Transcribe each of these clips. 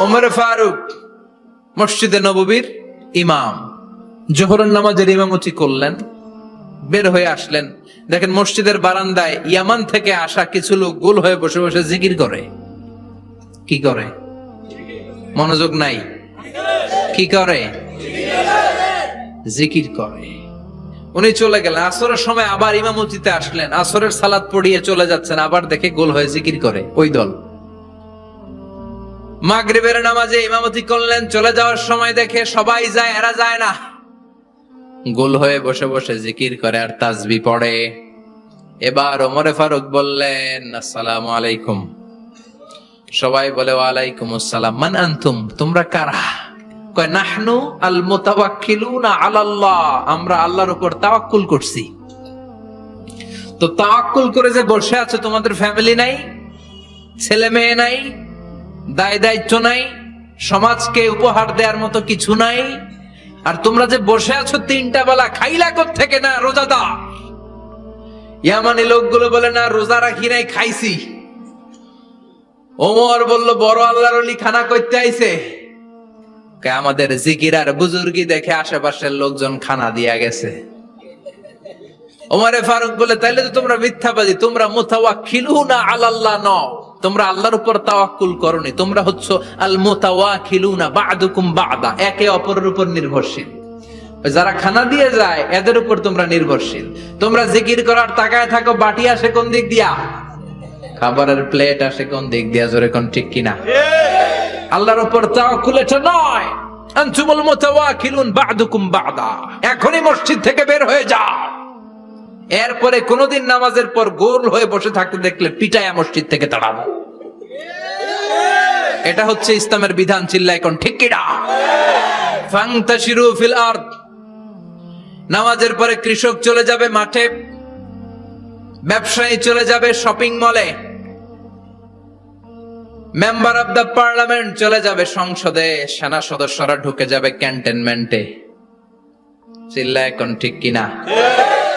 ওমর ফারুক, মসজিদে নববীর ইমাম। জোহরের নামাজের ইমামতি করলেন, বের হয়ে আসলেন। দেখেন মসজিদের বারান্দায় ইয়ামান থেকে আসা কিছু লোক গোল হয়ে বসে বসে জিকির করে। কি করে? মনোযোগ নাই। কি করে? জিকির করে। উনি চলে গেলেন। আসরের সময় আবার ইমামতিতে আসলেন। আসরের সালাদ পড়িয়ে চলে যাচ্ছেন। আবার দেখে গোল হয়ে জিকির করে। ওই দল। মাগরিবের নামাজে ইমামতি করলেন, চলে যাওয়ার সময় দেখে সবাই যায়, এরা যায় না। গোল হয়ে বসে বসে জিকির করে আর তাজবি পড়ে। এবার ওমরে ফারুক বললেন, আসসালামু আলাইকুম। সবাই বলে, ওয়ালাইকুম আসসালাম। মান আনতুম? তোমরা কারা? কয়, নাহনু আল মুতাওয়াক্কিলুনা আলাল্লাহ। আমরা আল্লাহর উপর তাওয়াক্কুল করছি। তো তাওয়াক্কুল করে যে বসে আছো, তোমাদের ফ্যামিলি নাই? ছেলে মেয়ে নাই? দায় দায়িত্ব নাই, সমাজকে উপহার দেওয়ার মতো কিছু নাই। আর তোমরা যে বসে আছো তিনটা বেলা, খাইলা থেকে না রোজাদা ইয়ামানি লোকগুলো বলে, না, রোজা রাখি নাই, খাইছি। ওমর বলল, বড় আল্লাহর অলি খানা করতে আইছে। আমাদের জিকির আর বুজুর্গি দেখে আশেপাশের লোকজন খানা দিয়া গেছে। ওমরে ফারুক বলে, তাইলে তো তোমরা মিথ্যাবাদী, তোমরা মুতাওয়াক্কিলুনা আলাল্লাহ নও। তোমরা আল্লাহর উপর তাওয়াক্কুল করনি। তোমরা হচ্ছ আল মুতাওয়াক্কিলুনা বা'দুকুম বা'দা। একে অপরের উপর নির্ভরশীল। যারা খানা দিয়ে যায়, এদের উপর তোমরা নির্ভরশীল। তোমরা জিকির করার তাকায় থাকো, বাটি আসে কোন দিক দিয়া? খাবারের প্লেট আসে কোন দিক দিয়া? জোরে কোন ঠিক কিনা? আল্লাহর উপর তাওয়াক্কুল এটা নয়। আনতুমুল মুতাওয়াক্কিলুন বা'দুকুম বা'দা। এখনই মসজিদ থেকে বের হয়ে যাও। এরপরে কোনদিন নামাজের পর গোল হয়ে বসে থাকতে দেখলে পিটায়া মসজিদ থেকে তাড়াবো। এটা হচ্ছে ইসলামের বিধান চিল্লা এখন ঠিক নামাজের পরে কৃষক চলে যাবে মাঠে, ব্যবসায়ী চলে যাবে শপিং মলে, মেম্বার অব দ্য পার্লামেন্ট চলে যাবে সংসদে, সেনা সদস্যরা ঢুকে যাবে ক্যান্টনমেন্টে। চিল্লা এখন ঠিক কিনা?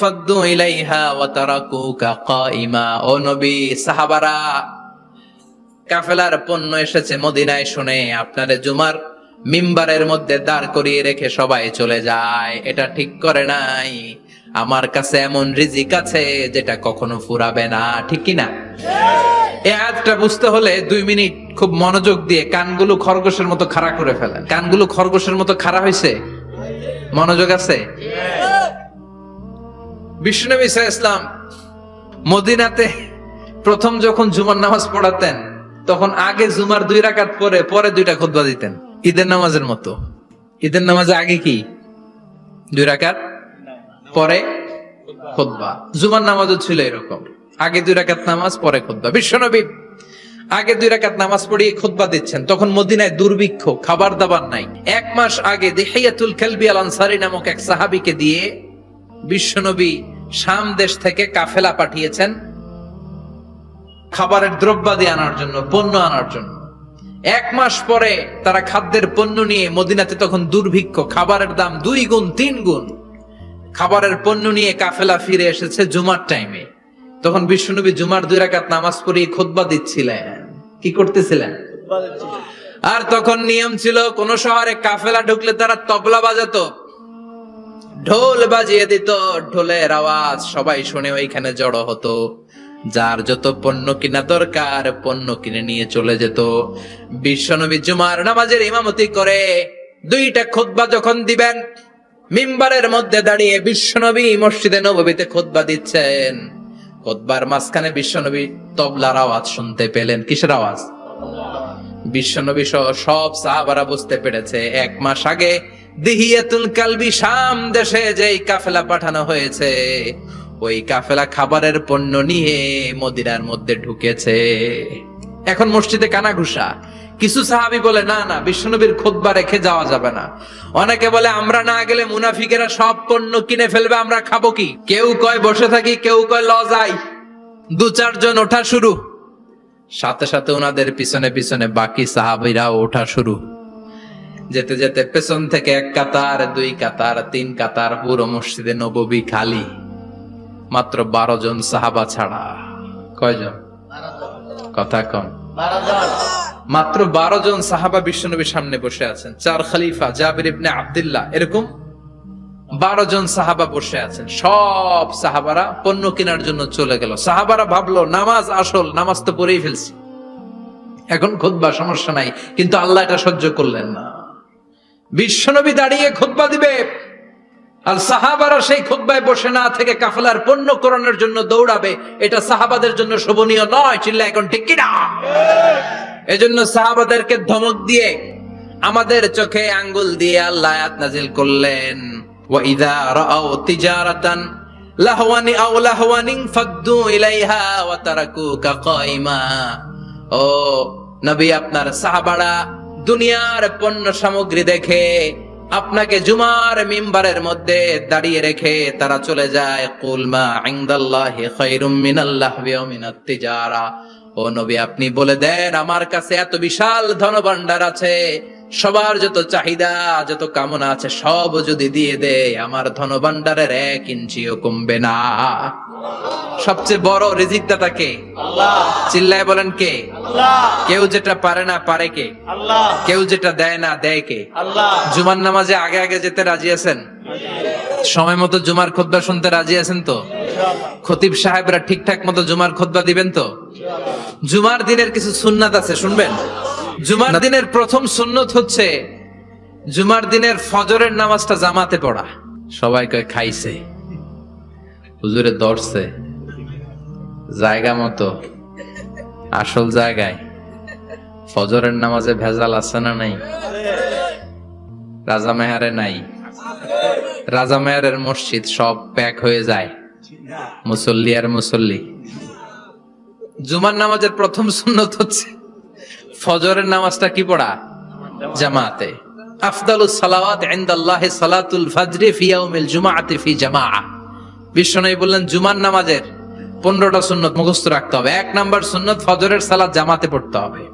ফাদ্দু ইলাইহা ওয়া তারাকুকা কাইমা ও নবী, সাহাবারা, কাফেলার পণ্য এসেছে মদিনায় শুনে জুমার মিম্বারের মধ্যে দাঁড় করিয়ে রেখে সবাই চলে যায়। এটা ঠিক করে নাই। আমার কাছে এমন রিজিক আছে যেটা কখনো ফুরাবে না, ঠিক কি না? এই আয়াতটা বুঝতে হলে দুই মিনিট খুব মনোযোগ দিয়ে কানগুলো খরগোশের মতো খাড়া করে ফেলেন। কানগুলো খরগোশের মতো খাড়া হয়েছে? মনোযোগ আছে? বিষ্ণুনবী ইসা ইসলাম মদিনাতে প্রথম যখন জুমার নামাজ পড়াতেন, তখন আগে জুমার দুই রাকাত পরে পরে দুইটা খুতবা দিতেন, ঈদের নামাজের মতো। ঈদের নামাজে আগে কি? দুই রাকাত? পরে খুতবা। জুমার নামাজও ছিল এরকম। আগে দুই রাকাত নামাজ, পরে খুতবা। বিশ্বনবী আগে দুই রাকাত নামাজ পড়িয়ে খুতবা দিচ্ছেন, তখন মদিনায় দুর্ভিক্ষ, খাবার দাবার নাই। এক মাস আগে দেহাইয়াতুল খেলবি আল আনসারি নামক এক সাহাবিকে দিয়ে বিশ্বনবী শাম দেশ থেকে কাফেলা পাঠিয়েছেন খাবারের দ্রব্যাদি আনার জন্য, পণ্য আনার জন্য। এক মাস পরে তারা খাদ্যের পণ্য নিয়ে মদিনাতে তখন দুর্ভিক্ষ, খাবারের দাম দুই গুণ, তিন গুণ। খাবারের পণ্য নিয়ে কাফেলা ফিরে এসেছে জুমার টাইমে তখন বিশ্বনবী জুমার দুই রাকাত নামাজ পড়িয়ে খোদবা দিচ্ছিলেন। কি করতেছিলেন? আর তখন নিয়ম ছিল কোন শহরে কাফেলা ঢুকলে তারা তবলা বাজাতো। ঢোল বাজিয়ে দিত ঢোলের আওয়াজ সবাই শুনে ওইখানে জড়ো হতো। যার যত পণ্য কিনা দরকার পণ্য কিনে নিয়ে চলে যেত। বিশ্বনবী জুমার নামাজের ইমামতি করে দুইটা খোদবা যখন দিবেন মিম্বারের মধ্যে দাঁড়িয়ে বিশ্বনবী মসজিদে নববীতে খুতবা দিচ্ছেন। খুতবার মাঝখানে বিশ্বনবী তবলার আওয়াজ শুনতে পেলেন। কিসের আওয়াজ? বিশ্বনবী সহ সব সাহাবারা বুঝতে পেরেছে, এক মাস আগে দিহিয়াতুল কালবি শাম দেশে যেই কাফেলা পাঠানো হয়েছে, ওই কাফেলা খাবারের পণ্য নিয়ে মদিনার মধ্যে ঢুকেছে। এখন মসজিদে কানাঘুষা কিছু সাহাবি বলে, না না বিশ্বনবীর খুতবা রেখে যাওয়া যাবে না। অনেকে বলে, আমরা না গেলে মুনাফিকেরা সব পণ্য কিনে ফেলবে, আমরা খাব কি? কেউ কয়, বসে থাকি। কেউ কয়, ল, যাই। দু চারজন ওঠা শুরু। সাথে সাথে ওনাদের পিছনে পিছনে বাকি সাহাবিরা ওঠা শুরু। যেতে যেতে পেছন থেকে এক কাতার, দুই কাতার, তিন কাতার পুরো মসজিদে নববী খালি। মাত্র বারো জন সাহাবা ছাড়া। কয়জন? কথা কন। মাত্র বারো জন সাহাবা বিশ্বনবীর সামনে বসে আছেন। চার খালিফা, জাবির ইবনে আব্দুল্লাহ, এরকম বারো জন সাহাবা বসে আছেন। সব সাহাবারা পণ্য কেনার জন্য চলে গেল। সাহাবারা ভাবলো, নামাজ আসল, নামাজ তো পড়েই ফেলছি। এখন খুতবা, সমস্যা নাই। কিন্তু আল্লাহ এটা সহ্য করলেন না। বিশ্বনবী দাঁড়িয়ে খুতবা দিবে। আর সাহাবারা সেই খুতবায় বসে না থেকে কাফেলার পণ্য করানোর জন্য দৌড়াবে। এটা সাহাবাদের জন্য শোভনীয় নয় চিল্লা এখন ঠিক কিনা? এজন্য সাহাবাদেরকে ধমক দিয়ে আমাদের চোখে আঙ্গুল দিয়ে আল্লাহ আয়াত নাজিল করলেন ওয়াইদা তিজারাতান, লাহওয়ানি আও লাহওয়ানিন ফাদ্দু ইলাইহা ওয়া তারাকুকা কাইমা ও নবী, আপনার সাহাবারা দুনিয়ার পণ্য সামগ্রী দেখে, আপনাকে জুমার মিম্বারের মধ্যে দাঁড়িয়ে রেখে তারা চলে যায় কুলমা ইনদাল্লাহি খায়রুম মিনাল্লাহবি ওয়া মিনাত তিজারা। ও নবী আপনি বলে দেন আমার কাছে এত বিশাল ধনভাণ্ডার আছে। সবার যত চাহিদা যত কামনা আছে সব যদি দিয়ে দে আমার ধনভাণ্ডারের এক ইঞ্চিও কমবে না। সবচেয়ে বড় রিজিক দাতা কে চিল্লায় বলেন কে? কেউ যেটা পারে না পারে কে? কেউ যেটা দেয় না দেয় কে? জুমান নামাজে আগে আগে যেতে রাজি আছেন? সময় মতো জুমার খুতবা শুনতে রাজি আছেন তো? খতিব সাহেবরা ঠিকঠাক মতো জুমার খুতবা দিবেন তো? জুমার দিনের কিছু সুন্নাত আছে, শুনবেন? জুমার দিনের প্রথম সুন্নত হচ্ছে জুমার দিনের ফজরের নামাজটা জামাতে পড়া। সবাই কয়, খাইছে। হুজুরে দর্শে জায়গা মতো। আসল জায়গায়। ফজরের নামাজে ভেজাল আছে না নাই? রাজা মেহারে নাই। রাজা মেহারের মসজিদ সব প্যাক হয়ে যায়। মুসল্লি আর মুসল্লি। জুমার নামাজের প্রথম সুন্নত হচ্ছে, ফজরের নামাজটা কি পড়া? জামাতে। ফি বললেন, জুমার নামাজের পনেরোটা সুন্নত মুখস্থ রাখতে হবে। এক নাম্বার সুন্নত ফজরের সালাত জামাতে পড়তে হবে।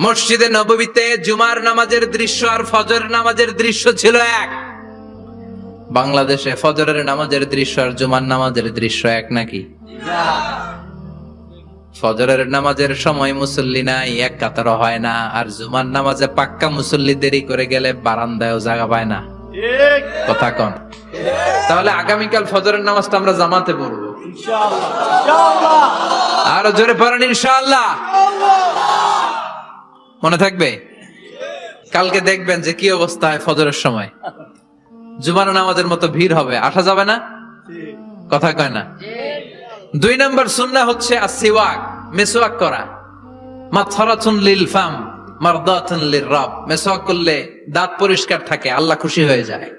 মসজিদে নববীতে জুমার নামাজের দৃশ্য আর ফজর নামাজের দৃশ্য ছিল এক। বাংলাদেশে ফজরের নামাজের দৃশ্য আর জুমার নামাজের দৃশ্য এক নাকি? ফজরের নামাজের সময় মুসল্লি নাই এক কাতারও হয় না আর জুমার নামাজে পাক্কা মুসল্লি দেরি করে গেলে বারান্দায়ও জায়গা পায় না। কথা কন। তাহলে আগামীকাল ফজরের নামাজটা আমরা জামাতে পড়ব। আরও জোরে পড়েন ইনশাআল্লাহ। মনে থাকবে? কালকে দেখবেন যে কি অবস্থা হয় ফজরের সময়। জুমার নামাজের মতো ভিড় হবে। আসা যাবে না? কথা কয় না। দুই নম্বর সুন্না হচ্ছে আসিওয়াক মেসোয়াক করা। মাথরাতুন লিল ফাম, মারদাতুন লির রব। মেসোয়াক করলে দাঁত পরিষ্কার থাকে, আল্লাহ খুশি হয়ে যায়।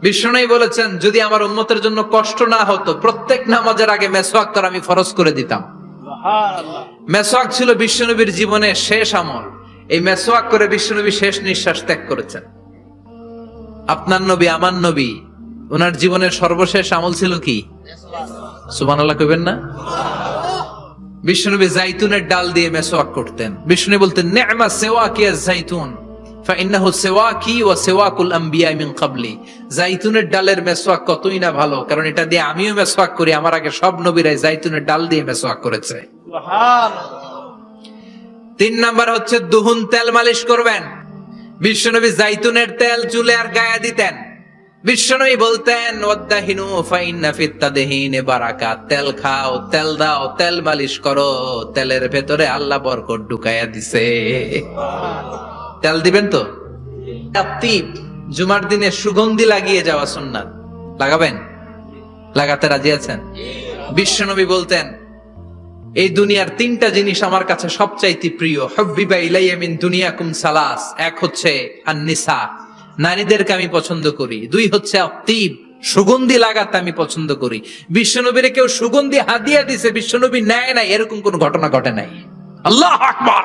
বিষ্ণু বলেছেন, যদি আমার উন্মতের জন্য কষ্ট না হতো, প্রত্যেক নামাজের আগে মেসোয়াক করা আমি ফরজ করে দিতাম। মেসোয়াক ছিল বিশ্বনবীর জীবনে শেষ আমল। এই মেসোয়াক করে বিশ্বনবী শেষ নিঃশ্বাস ত্যাগ করেছেন। আপনার নবী, আমার নবী, ওনার জীবনের সর্বশেষ আমল ছিল কি? সুবান আল্লাহ কইবেন না? বিষ্ণুনবী জাইতুনের ডাল দিয়ে মেসোয়াক করতেন। বিষ্ণু বলতেন, নেমা সেওয়া কি জাইতুন। ফাইন্নাহু সিওয়াকি ওয়া সিওয়াকুল আম্বিয়া মিন জাইতুনের ডালের মেসওয়াক কতই না ভালো, কারণ এটা দিয়ে আমিও মেসওয়াক করি, আমার আগে সব নবীরাই জাইতুনের ডাল দিয়ে মেসওয়াক করেছে। তিন নাম্বার হচ্ছে দুহুন তেল মালিশ করবেন। বিশ্বনবী জাইতুনের তেল চুলে আর গায়া দিতেন। বিশ্বনবী বলতেন, ওয়াদ্দাহিনু ফাইন্না ফিত্তাদেহিন বারাকা। তেল খাও, তেল দাও, তেল মালিশ করো, তেলের ভেতরে আল্লাহ বরকত ঢুকায়া দিছে। তেল দিবেন তো? জুমার দিনে সুগন্ধি লাগিয়ে যাওয়া সুন্নাত। লাগাবেন? লাগাতে রাজি আছেন? বিশ্বনবী বলতেন এই দুনিয়ার তিনটা জিনিস আমার কাছে সবচাইতে প্রিয়। হব্বিবা ইলাইয়া মিন দুনিয়াকুম সালাস। এক হচ্ছে আন-নিসা। নারীদেরকে আমি পছন্দ করি। দুই হচ্ছে আত্মীপ সুগন্ধি লাগাতে আমি পছন্দ করি। বিশ্বনবীরে কেউ সুগন্ধি হাদিয়া দিছে বিশ্বনবী নেয় না এরকম কোন ঘটনা ঘটে নাই। আল্লাহ আকবার!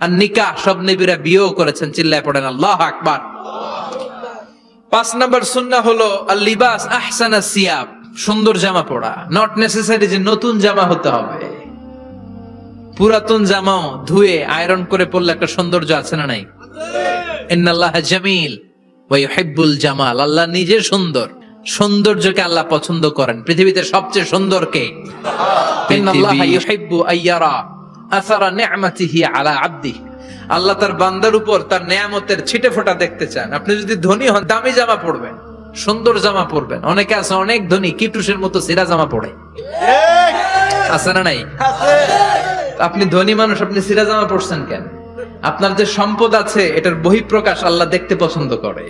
আর নিকাহ সব নবীরা বিয়েও করেছেন চিল্লায় পড়েন আল্লাহ আকবার। পাঁচ নাম্বার সুন্নাহ হলো আল লিবাস আহসানা সিয়াব সুন্দর জামা পরা নট নেসেসারি যে নতুন জামা হতে হবে। পুরাতন জামাও ধুয়ে আয়রন করে পড়লে একটা সৌন্দর্য আছে না নাই? ইন্নাল্লাহ জামিল ওয়া ইউহিব্বুল জামাল আল্লাহ নিজে সুন্দর। সৌন্দর্যকে আল্লাহ পছন্দ করেন। পৃথিবীতে সবচেয়ে সুন্দর কে? ইন্নাল্লাহ ইউহিব্বু আইয়ারা আসারা নি'মাতিহি আলা আবদিহি আল্লাহ তার বান্দার উপর তার নেয়ামতের ছিটে ফোটা দেখতে চান। আপনি যদি ধনী হন দামি জামা পরবেন সুন্দর জামা পরবেন। অনেকে আছে অনেক ধনী কিটুসের মতো সিরা জামা আছে না নাই? আপনি ধনী মানুষ আপনি সিরা জামা পড়ছেন কেন? আপনার যে সম্পদ আছে এটার বহিঃপ্রকাশ আল্লাহ দেখতে পছন্দ করে।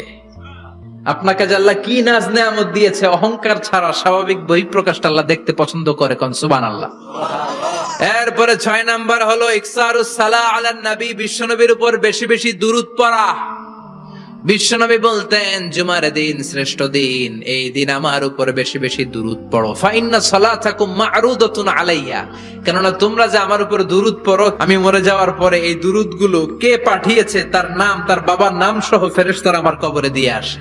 আপনাকে যে আল্লাহ কি নাজ নেয়ামত দিয়েছে অহংকার ছাড়া স্বাভাবিক বহিঃপ্রকাশটা আল্লাহ দেখতে পছন্দ করে কোন সুবান আল্লাহ এরপরে ছয় নাম্বার হলো নবী বিশ্বনবীর উপর বেশি বেশি দুরুদ পড়া। বিশ্বনবী বলতেন, জুমার দিন শ্রেষ্ঠ দিন, এই দিন আমার উপর বেশি বেশি দুরুদ পড়ো। ফাইন্না সালাতাকুম মা'রুদাতুন আলাইয়া কেননা তোমরা যে আমার উপর দুরুদ পড়ো, আমি মরে যাওয়ার পরে এই দুরুদগুলো কে পাঠিয়েছে, তার নাম, তার বাবার নাম সহ ফেরেশতারা আমার কবরে দিয়ে আসে।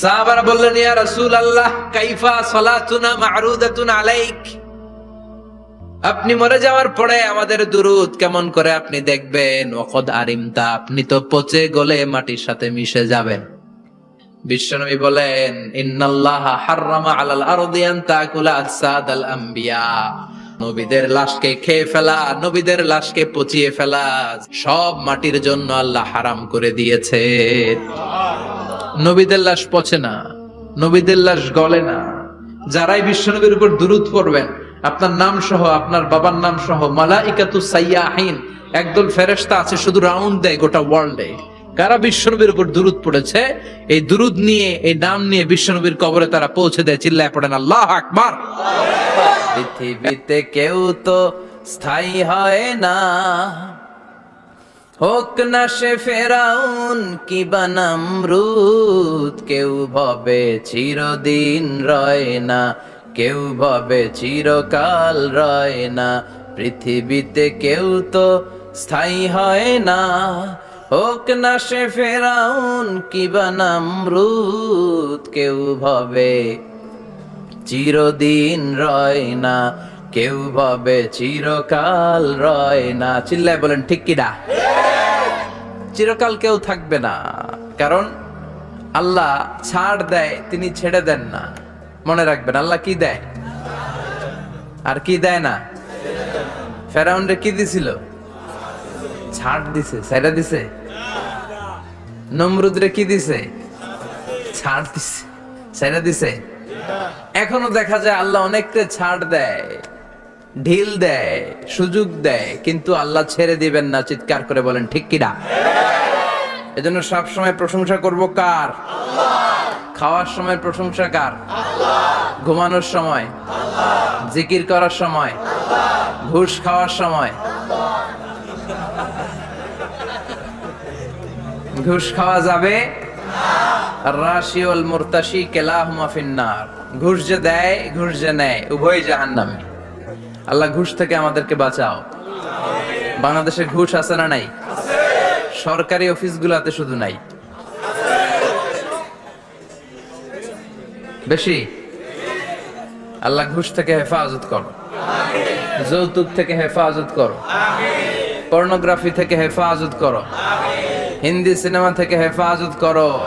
সাহাবারা বললেন, ইয়া রাসূলুল্লাহ, কাইফা সালাতুনা মা'রুদাতুন আলাইক? আপনি মরে যাওয়ার পরে আমাদের দুরুদ কেমন করে আপনি দেখবেন? ওকদ আরিমতা, আপনি তো পচে গলে মাটির সাথে মিশে যাবেন। বিশ্বনবী বলেন, ইন্নাল্লাহ হাররামা আলাল আরদি আন তাকুলা আজসাদাল আম্বিয়া। নবীদের লাশকে খেয়ে ফেলা, নবীদের লাশকে পচিয়ে ফেলা, সব মাটির জন্য আল্লাহ হারাম করে দিয়েছে। নবীদের লাশ পচে না, নবীদের লাশ গলে না। যারাই বিশ্বনবীর উপর দুরুদ পড়বেন, আপনার নাম সহ, আপনার বাবার নাম সহ, মালাইকাতু সাইয়াহিন, একদল ফেরেশতা আছে, শুধু রাউন্ড দেয়, গোটা ওয়ার্ল্ডে কারা বিশ্বনবীর উপর দুরুদ পড়েছে, এই দুরুদ নিয়ে, এই নাম নিয়ে বিশ্বনবীর কবরে তারা পৌঁছে দেয়, চিল্লায় পড়েন, আল্লাহ আকবার! পৃথিবীতে কেউ তো স্থায়ী হয় না। হোক না সে ফেরাউন, কি বানামরুদ কেউ ভবে চিরদিন রয় না। কেউ ভবে চিরকাল রয় না। পৃথিবীতে কেউ তো স্থায়ী হয় না। হোক না সে ফেরাউন, কি বানামরুদ কেউ ভবে চিরদিন রয় না। কেউ ভাবে চিরকাল রয় না। চিল্লায় বলেন, ঠিক কিনা চিরকাল কেউ থাকবে না। কারণ আল্লাহ ছাড় দেয়, তিনি ছেড়ে দেন না। মনে রাখবেন, আল্লাহ কি দেয়? আর কি দেয় না? ফেরাউন্ডে কি দিছিল? ছাড় দিছে সেটা দিছে। নমরুদরে কি দিছে? ছাড় দিছে সেটা দিছে। এখনও দেখা যায় আল্লাহ অনেককে ছাড় দেয়। ঢিল দেয় সুযোগ দেয় কিন্তু আল্লাহ ছেড়ে দিবেন না চিৎকার করে বলেন ঠিক কিনা? এজন্য সব সময় প্রশংসা করব কার? খাওয়ার সময় প্রশংসা কার? ঘুমানোর সময়? জিকির করার সময়? ঘুষ খাওয়ার সময়? ঘুষ খাওয়া যাবে? রাশিউল মুরতাশি কেলাহুমা ফিন্নার। ঘুষ যে দেয় ঘুষ যে নেয় উভয় জাহান্নামে। আল্লাহ ঘুষ থেকে আমাদেরকে বাঁচাও। বাংলাদেশে ঘুষ আছে না নাই? সরকারি অফিসগুলোতে শুধু নাই। বেশি? আল্লাহ ঘুষ থেকে হেফাজত করো। যৌতুক থেকে হেফাজত করো। পর্নোগ্রাফি থেকে হেফাজত করো। হিন্দি সিনেমা থেকে হেফাজত করো।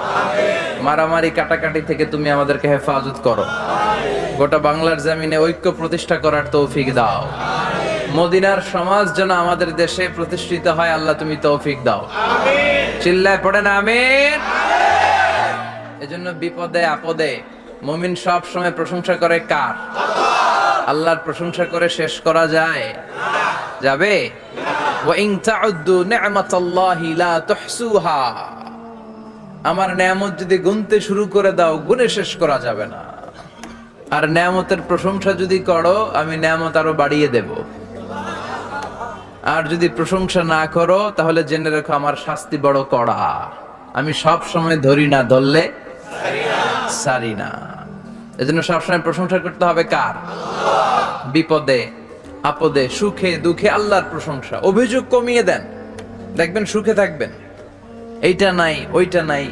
মারামারি, কাটাকাটি থেকে তুমি আমাদেরকে হেফাজত করো। গোটা বাংলার জমিনে ঐক্য প্রতিষ্ঠা করার তৌফিক দাও। মদিনার সমাজ যেন আমাদের দেশে প্রতিষ্ঠিত হয় আল্লাহ তুমি তৌফিক দাও। চিল্লায় পড়েন আমিন। এজন্য বিপদে আপদে মুমিন সব সময় প্রশংসা করে কার? আল্লাহর প্রশংসা করে শেষ করা যায়। যাবে? আমার নেয়ামত যদি গুনতে শুরু করে দাও গুনে শেষ করা যাবে না। আর নেয়ামতের প্রশংসা যদি করো, আমি নেয়ামত আরও বাড়িয়ে দেব। আর যদি প্রশংসা না করো, তাহলে জেনে রেখো আমার শাস্তি বড় কড়া। আমি সব সময় ধরি না, ধরলে সারি না। এজন্য সবসময় প্রশংসা করতে হবে কার? বিপদে, আপদে, সুখে, দুঃখে, আল্লাহর প্রশংসা। অভিযোগ কমিয়ে দেন। দেখবেন সুখে থাকবেন। এইটা নাই, ওইটা নাই।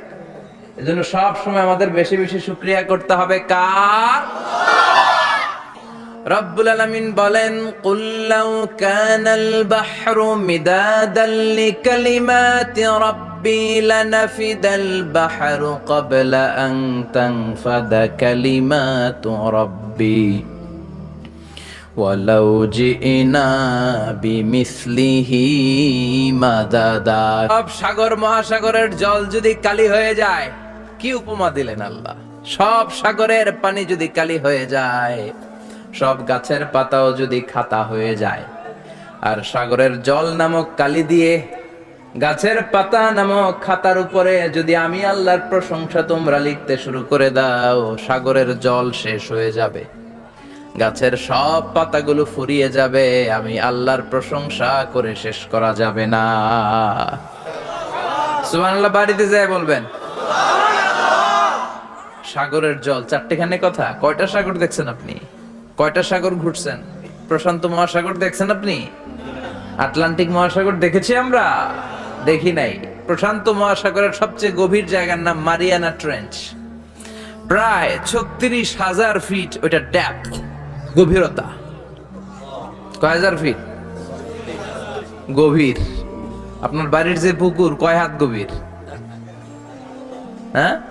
এজন্য সব সময় আমাদের বেশি বেশি শুক্রিয়া করতে হবে কার রব্বুল আলামিন বলেন কুল লাউ কানাল বাহরু মিদাদাল লিকালিমাতি রাব্বি লানাফিদাল বাহরু ক্বাবলা আন তানফাদা কালিমাতু রাব্বি ولو جئنا بمثله مددا সব সাগর মহাসাগরের জল যদি কালি হয়ে যায় কি উপমা দিলেন আল্লাহ? সব সাগরের পানি যদি কালি হয়ে যায়, সব গাছের পাতাও যদি খাতা হয়ে যায়, আর সাগরের জল নামক কালি দিয়ে গাছের পাতা নামক খাতার উপরে যদি আমি আল্লাহর প্রশংসা তোমরা লিখতে শুরু করে দাও, সাগরের জল শেষ হয়ে যাবে। গাছের সব পাতাগুলো ফুরিয়ে যাবে, আমি আল্লাহর প্রশংসা করে শেষ করা যাবে না। সুবহানাল্লাহ, বাড়িতে যায় বলবেন। সাগরের জল, চারটেখানে কথা। কয়টা সাগর দেখছেন আপনি? কয়টা সাগর ঘুরছেন? প্রশান্ত মহাসাগর দেখছেন আপনি? আটলান্টিক মহাসাগর দেখেছি আমরা? দেখি নাই। প্রশান্ত মহাসাগরের সবচেয়ে গভীর জায়গার নাম মারিয়ানা ট্রেঞ্চ। প্রায় ছত্রিশ হাজার ফিট ওইটা ড্যাপথ গভীরতা। কয় হাজার ফিট? গভীর। আপনার বাড়ির যে পুকুর, কয় হাত গভীর? হ্যাঁ?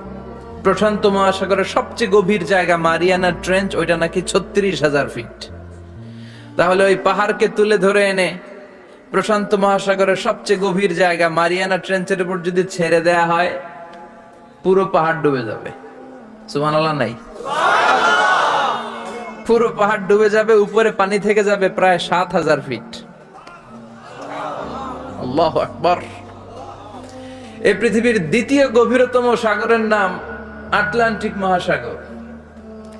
প্রশান্ত মহাসাগরের সবচেয়ে গভীর জায়গা মারিয়ানা ট্রেঞ্চ, ওইটা নাকি ছত্রিশ হাজার ফিট। তাহলে ওই পাহাড়কে তুলে ধরে এনে প্রশান্ত মহাসাগরের সবচেয়ে গভীর জায়গা মারিয়ানা ট্রেঞ্চের উপর যদি ছেড়ে দেয়া হয়, পুরো পাহাড় ডুবে যাবে। সুমান নাই? পুরো পাহাড় ডুবে যাবে, উপরে পানি থেকে যাবে প্রায় সাত হাজার ফিট। আল্লাহ আকবর। এই পৃথিবীর দ্বিতীয় গভীরতম সাগরের নাম আটলান্টিক মহাসাগর।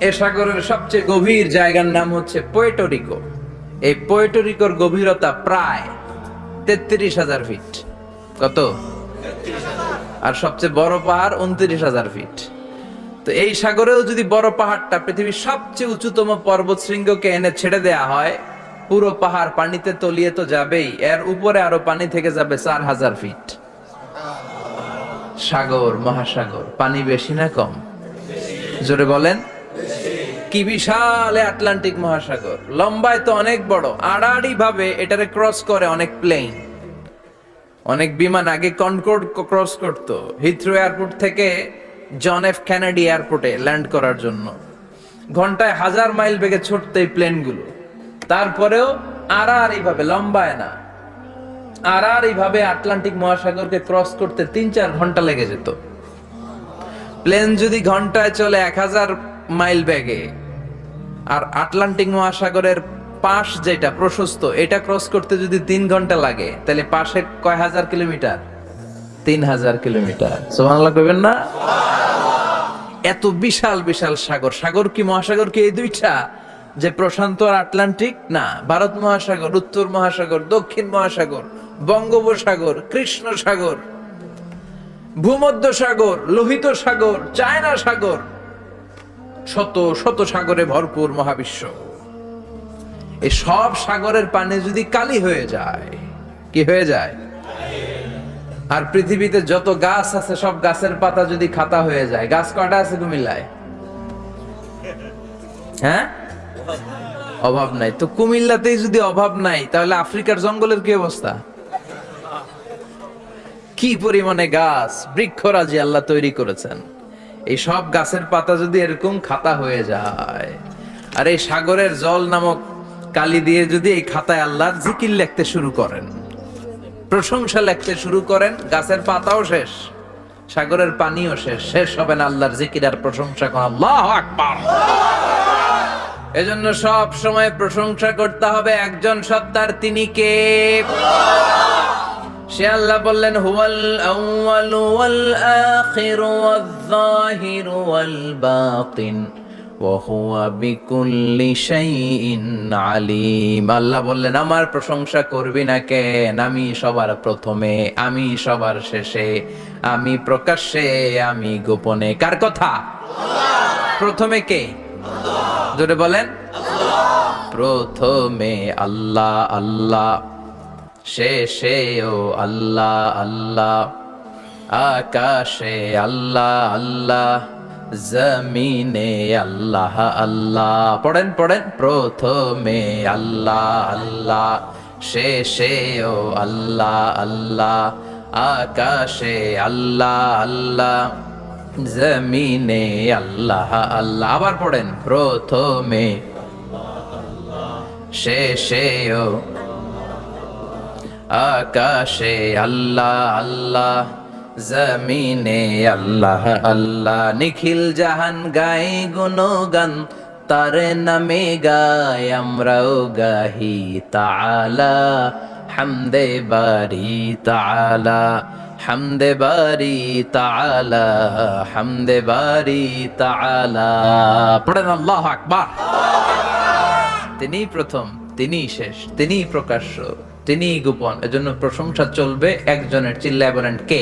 এ সাগরের সবচেয়ে গভীর জায়গার নাম হচ্ছে পোয়েটোরিকো এই পোয়েটোরিকোর গভীরতা প্রায় তেত্রিশ হাজার ফিট। কত? আর সবচেয়ে বড় পাহাড় উনত্রিশ হাজার ফিট। তো এই সাগরেও যদি বড় পাহাড়টা পৃথিবীর সবচেয়ে উঁচুতম পর্বত শৃঙ্গকে এনে ছেড়ে দেয়া হয়, পুরো পাহাড় পানিতে তলিয়ে তো যাবেই, এর উপরে আরও পানি থেকে যাবে চার হাজার ফিট। সাগর, মহাসাগর, পানি বেশি না কম? জোরে বলেন। কি বিশাল আটলান্টিক মহাসাগর। লম্বায় তো অনেক বড়। আড়াআড়ি ভাবে এটারে ক্রস করে অনেক প্লেন অনেক বিমান আগে কনকর্ড ক্রস করত। হিথ্রো এয়ারপোর্ট থেকে জন এফ ক্যানেডি এয়ারপোর্টে ল্যান্ড করার জন্য। ঘন্টায় হাজার মাইল বেগে ছুটতে এই প্লেনগুলো তারপরেও আড়াআড়ি ভাবে লম্বায় না। আড়াআড়ি ভাবে আটলান্টিক মহাসাগরকে ক্রস করতে তিন চার ঘণ্টা লেগে যেত। প্লেন যদি ঘন্টায় চলে এক হাজার মাইল ব্যাগে আর আটলান্টিক মহাসাগরের পাশ যেটা প্রশস্ত, এটা ক্রস করতে যদি তিন ঘণ্টা লাগে, তাহলে পাশে কয় হাজার কিলোমিটার? তিন হাজার কিলোমিটার। সোমানলা কইবেন না? এত বিশাল বিশাল সাগর। সাগর কি মহাসাগর কি এই দুইটা? যে প্রশান্ত আর আটলান্টিক? না, ভারত মহাসাগর, উত্তর মহাসাগর, দক্ষিণ মহাসাগর। বঙ্গোপসাগর কৃষ্ণ সাগর ভূমধ্য সাগর লোহিত সাগর চায়না সাগর শত শত সাগরে ভরপুর মহাবিশ্ব। এই সব সাগরের পানি যদি কালি হয়ে যায়, কি হয়ে যায়? আর পৃথিবীতে যত গাছ আছে, সব গাছের পাতা যদি খাতা হয়ে যায়, গাছ কটা আছে কুমিল্লায়? হ্যাঁ? অভাব নাই। তো কুমিল্লাতেই যদি অভাব নাই, তাহলে আফ্রিকার জঙ্গলের কি অবস্থা? কি পরিমাণে গাছ বৃক্ষরাজি আল্লাহ তৈরি করেছেন? এই সব গাছের পাতা যদি এরকম খাতা হয়ে যায়, আর এই সাগরের জল নামক কালি দিয়ে যদি এই খাতায় আল্লাহর জিকির লিখতে শুরু করেন, প্রশংসা লিখতে শুরু করেন, গাছের পাতাও শেষ, সাগরের পানিও শেষ শেষ হবে না আল্লাহর জিকির আর প্রশংসা করা আল্লাহ আকবার! এজন্য সব সময় প্রশংসা করতে হবে একজন সত্তার তিনি কে? সে আল্লাহ বললেন, হুয়াল আউয়ালু ওয়াল আখিরু ওয়াল যাহিরু ওয়াল বাতিন, ওয়া বিকুল্লি শাইইন আলিম। আল্লাহ বললেন, আমার প্রশংসা করবি না কেন? আমি সবার প্রথমে, আমি সবার শেষে, আমি প্রকাশ্যে, আমি গোপনে। কার কথা? প্রথমে কে? জোরে বলেন। প্রথমে আল্লাহ আল্লাহ। শেষেও আল্লাহ আল্লাহ। আকাশে আল্লাহ আল্লাহ। জমিনে আল্লাহ আল্লাহ। পড়েন পড়েন। প্রথমে আল্লাহ আল্লাহ। শেষেও আল্লাহ আল্লাহ। আকাশে আল্লাহ আল্লাহ। জমিনে আল্লাহ আল্লাহ। আবার পড়েন। প্রথমে। শেষেও আকাশে আল্লাহ আল্লাহ, জমিনে আল্লাহ আল্লাহ। নিখিল জাহান গাই গুণগান, তার নামে গায় আমরাও গাহি তাআলা। হামদে বারি তাআলা, হামদে বারি তাআলা, হামদে বারি তাআলা। পড়েন আল্লাহু আকবার। তিনি প্রথম তিনি শেষ তিনি প্রকাশ্য। তিনি গোপন। এজন্য প্রশংসা চলবে একজনের চিল্লায় বলেন কে?